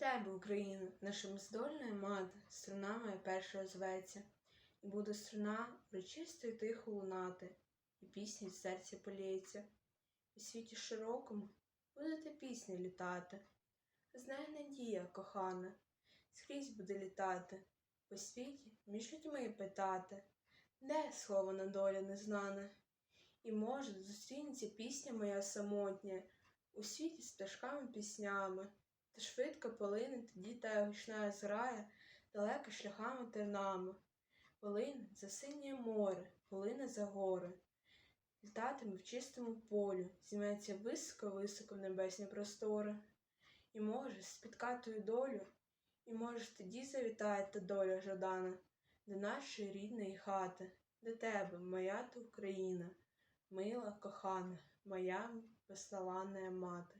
тебе, Україна, наша бездольна мати, струна моя перша зветься, і буде струна урочисто й тихо лунати, і пісня з серця поліється. У світі широкому будете пісні літати. Знай надія, кохана, скрізь буде літати, по світі між людьми питати, де схована доля незнана. І може зустрінеться пісня моя самотня у світі з пташками піснями. Швидко полине тоді та гучна зграя далеко шляхами тернами. Полине за синє море, полине за гори. Літатиме в чистому полю, зіметься високо-високо в небесні простори. І може спіткатою долю, і може тоді завітає та доля жадана до нашої рідної хати, до тебе, моя ти Україна, мила, кохана, моя безславна мати.